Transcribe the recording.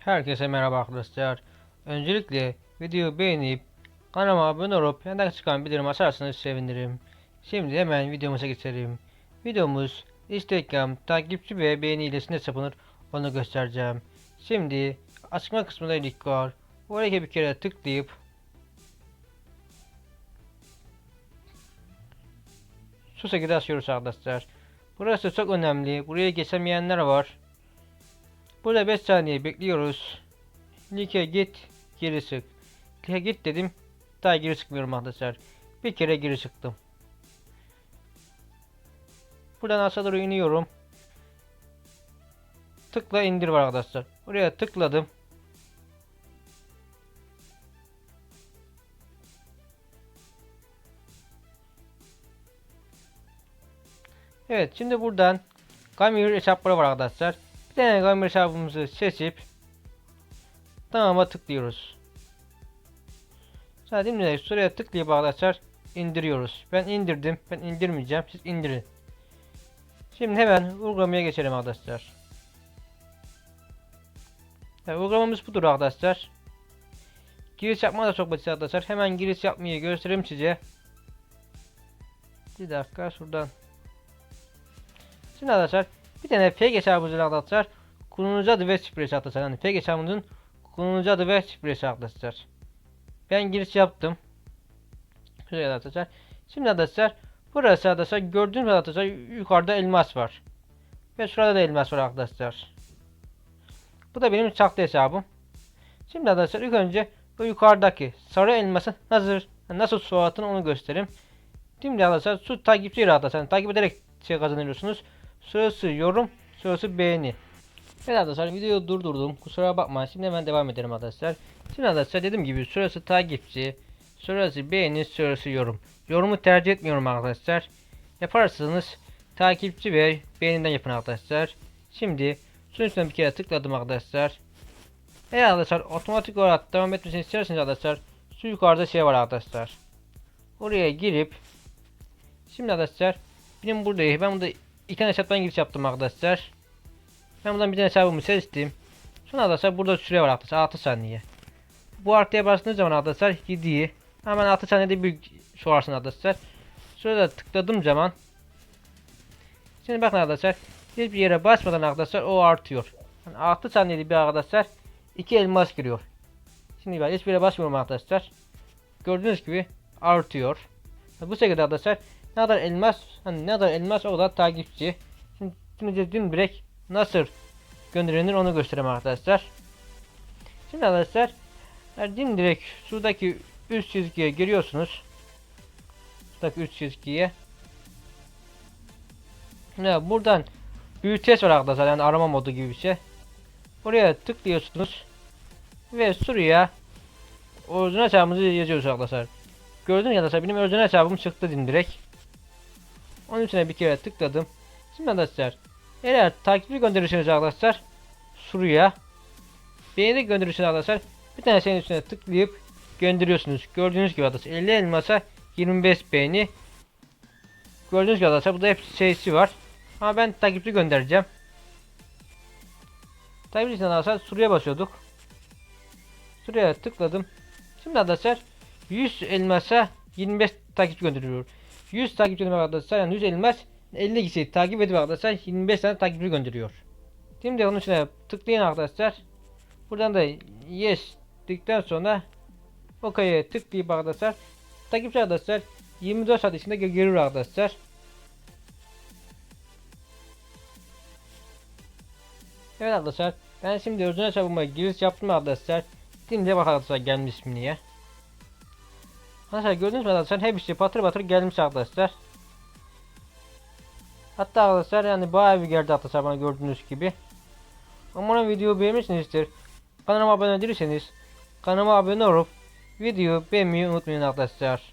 Herkese merhaba arkadaşlar. Öncelikle videoyu beğenip kanalıma abone olup yandan çıkan bildirim açarsanız sevinirim. Şimdi hemen videomuza geçelim. Videomuz Instagram takipçi ve beğeni ilesine sapınır onu göstereceğim. Şimdi açıklama kısmında link var. Oraya bir kere tıklayıp şu şekilde açıyoruz arkadaşlar. Burası çok önemli. Buraya geçemeyenler var. Burada 5 saniye bekliyoruz. Like git, geri çık. Like git dedim. Daha geri çıkmıyorum arkadaşlar. Bir kere geri çıktım. Buradan aşağı doğru iniyorum. Tıkla indir var arkadaşlar. Buraya tıkladım. Evet şimdi buradan Gamir hesapları var arkadaşlar. Bir tane Gamir hesabımızı seçip Tamam'a tıklıyoruz. Şimdi şuraya tıklayıp arkadaşlar indiriyoruz. Ben indirdim. Ben indirmeyeceğim. Siz indirin. Şimdi hemen uygulamaya geçelim arkadaşlar. Evet, uygulamamız budur arkadaşlar. Giriş yapma da çok basit arkadaşlar. Hemen giriş yapmayı göstereyim size. Bir dakika şuradan. Şimdi arkadaşlar tane fake hesabımızı arkadaşlar kullanıcı adı ve şifresi arkadaşlar. Yani fake hesabımızın kullanıcı adı ve şifresi arkadaşlar. Ben giriş yaptım. Şuraya arkadaşlar. Şimdi arkadaşlar burası arkadaşlar gördüğünüz arkadaşlar yukarıda elmas var. Ve şurada da elmas var arkadaşlar. Bu da benim sahte hesabım. Şimdi arkadaşlar ilk önce bu yukarıdaki sarı elmasın nasıl nasıl su attığını onu göstereyim. Şimdi arkadaşlar su takipçi arkadaşlar takip ederek şey kazanıyorsunuz. Sırası yorum, sırası beğeni. Evet arkadaşlar videoyu durdurdum. Kusura bakma. Şimdi hemen devam edelim arkadaşlar. Şimdi arkadaşlar dediğim gibi sırası takipçi, sırası beğeni, sırası yorum. Yorumu tercih etmiyorum arkadaşlar. Yaparsanız takipçi ve beğeninden yapın arkadaşlar. Şimdi üstüne bir kere tıkladım arkadaşlar. Eğer arkadaşlar otomatik olarak devam etmesini isterseniz arkadaşlar şu yukarıda şey var arkadaşlar. Oraya girip Şimdi arkadaşlar benim buradayım. Ben burada iki tane hesaptan giriş yaptım arkadaşlar. Ben buradan bir tane hesabımı seçtim. Sonra arkadaşlar burada süre var arkadaşlar 6 saniye. Bu artıya bastığınız zaman arkadaşlar 7'yi hemen 6 saniyede bir sorarsın arkadaşlar. Şurada tıkladığım zaman Şimdi bakın arkadaşlar hiçbir yere basmadan arkadaşlar o artıyor. Yani 6 saniyede bir arkadaşlar 2 elmas giriyor. Şimdi ben hiçbir yere basmıyorum arkadaşlar. Gördüğünüz gibi artıyor. Bu şekilde arkadaşlar ne kadar elmas hani ne kadar elmas o kadar takipçi. Şimdi, şimdi dediğim direkt nasıl gönderilir onu göstereyim arkadaşlar. Şimdi arkadaşlar dediğim direkt şuradaki üst çizgiye giriyorsunuz. Şuradaki üst çizgiye. Ne buradan büyüteç var arkadaşlar yani arama modu gibi bir şey. Buraya tıklıyorsunuz ve şuraya orijinal hesabımızı yazıyoruz arkadaşlar. Gördüğünüz gibi arkadaşlar benim orijinal hesabım çıktı din direkt. Onun üstüne bir kere tıkladım. Şimdi arkadaşlar eğer takipçi gönderirseniz arkadaşlar şuraya beğeni gönderirseniz arkadaşlar bir tane senin üstüne tıklayıp gönderiyorsunuz. Gördüğünüz gibi arkadaşlar 50 elmasa 25 beğeni. Gördüğünüz gibi arkadaşlar burada hepsi şeysi var. Ama ben takipçi göndereceğim. Takipçi için arkadaşlar şuraya basıyorduk. Şuraya tıkladım. Şimdi arkadaşlar 100 elmasa 25 takipçi gönderiyor. 100 takipçi demek arkadaşlar yani 100 elmas 50 kişi takip edip arkadaşlar 25 tane takipçi gönderiyor. Şimdi onun içine tıklayın arkadaşlar. Buradan da yes dedikten sonra OK'ye tıklayıp arkadaşlar takipçi arkadaşlar 24 saat içinde gelir arkadaşlar. Evet arkadaşlar ben şimdi orijinal hesabıma giriş yaptım arkadaşlar. Şimdi bak arkadaşlar gelmiş mi diye. Arkadaşlar gördüğünüz mü arkadaşlar hepsi patır patır gelmiş arkadaşlar. Hatta arkadaşlar yani bayağı bir geldi arkadaşlar bana gördüğünüz gibi. Umarım videoyu beğenmişsinizdir. Kanalıma abone değilseniz kanalıma abone olup videoyu beğenmeyi unutmayın arkadaşlar.